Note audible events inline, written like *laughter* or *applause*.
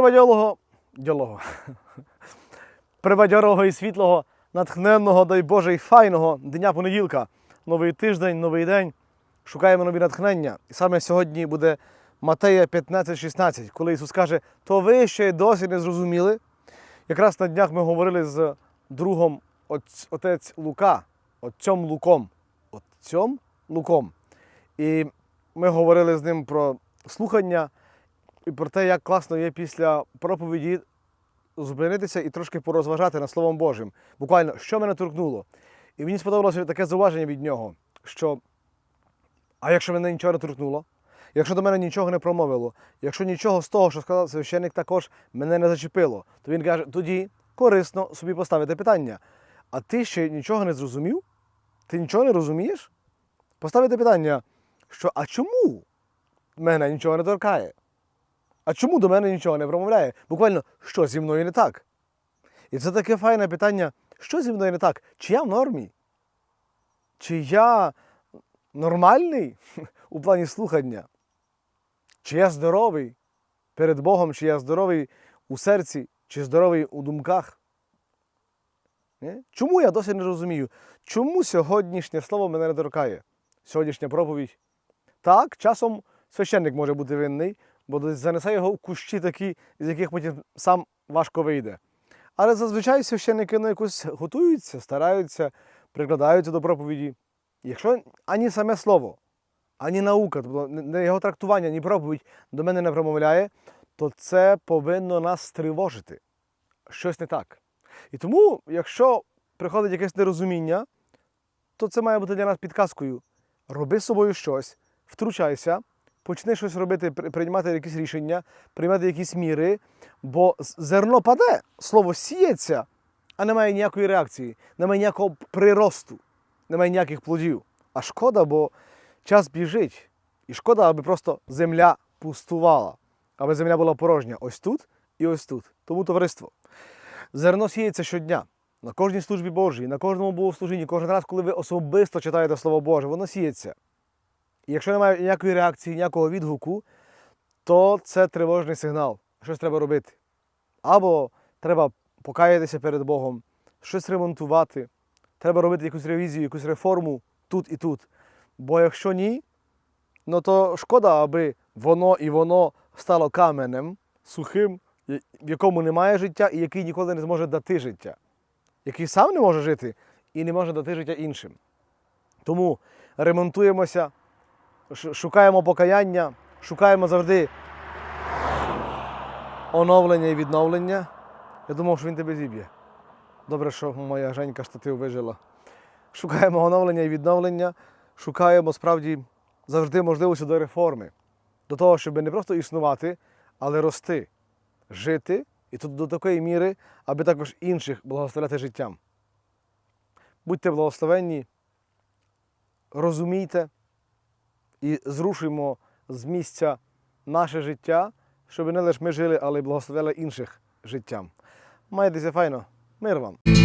Привадьолого, дьолого, привадьорого і світлого, натхненного, дай Боже, і файного дня понеділка. Новий тиждень, новий день. Шукаємо нові натхнення. І саме сьогодні буде Матея 15-16, коли Ісус каже, то ви ще й досі не зрозуміли. Якраз на днях ми говорили з другом отець Лука, отцем Луком. Отцем Луком. І ми говорили з ним про слухання і про те, як класно є після проповіді зупинитися і трошки порозважати над Словом Божим. Буквально, що мене торкнуло. І мені сподобалося таке зауваження від нього, що а якщо мене нічого не торкнуло, якщо до мене нічого не промовило, якщо нічого з того, що сказав священник, також мене не зачепило, то він каже, тоді корисно собі поставити питання. А ти ще нічого не зрозумів? Ти нічого не розумієш? Поставити питання, що а чому мене нічого не торкає? А чому до мене нічого не промовляє? Буквально, що зі мною не так? І це таке файне питання, що зі мною не так? Чи я в нормі? Чи я нормальний *laughs* у плані слухання? Чи я здоровий перед Богом, чи я здоровий у серці, чи здоровий у думках? Ні? Чому я досі не розумію? Чому сьогоднішнє слово мене не торкає? Сьогоднішня проповідь? Так, часом священник може бути винний, бо занесе його в кущі такі, з яких потім сам важко вийде. Але зазвичай священники ну, якось готуються, стараються, прикладаються до проповіді. Якщо ані саме слово, ані наука, тобто його трактування, ні проповідь до мене не промовляє, то це повинно нас стривожити. Щось не так. І тому, якщо приходить якесь нерозуміння, то це має бути для нас підказкою. Роби з собою щось, втручайся, почни щось робити, при- приймати якісь рішення, приймати якісь міри, бо зерно паде, слово сіється, а немає ніякої реакції, немає ніякого приросту, немає ніяких плодів. А шкода, бо час біжить. І шкода, аби просто земля пустувала, аби земля була порожня ось тут і ось тут. Тому товариство. Зерно сіється щодня. На кожній службі Божій, на кожному богослужінні, кожен раз, коли ви особисто читаєте Слово Боже, воно сіється. Якщо немає ніякої реакції, ніякого відгуку, то це тривожний сигнал. Щось треба робити. Або треба покаятися перед Богом, щось ремонтувати, треба робити якусь ревізію, якусь реформу тут і тут. Бо якщо ні, ну то шкода, аби воно і воно стало каменем сухим, в якому немає життя і який ніколи не зможе дати життя, який сам не може жити і не може дати життя іншим. Тому ремонтуємося, шукаємо покаяння, шукаємо завжди оновлення і відновлення. Я думав, що він тебе зіб'є. Добре, що моя Женька штатив вижила. Шукаємо оновлення і відновлення, шукаємо справді завжди можливості до реформи, до того, щоб не просто існувати, але рости, жити і тут до такої міри, аби також інших благословляти життям. Будьте благословенні, розумійте і зрушуємо з місця наше життя, щоб не лише ми жили, але й благословляли інших життям. Майтеся файно, мир вам!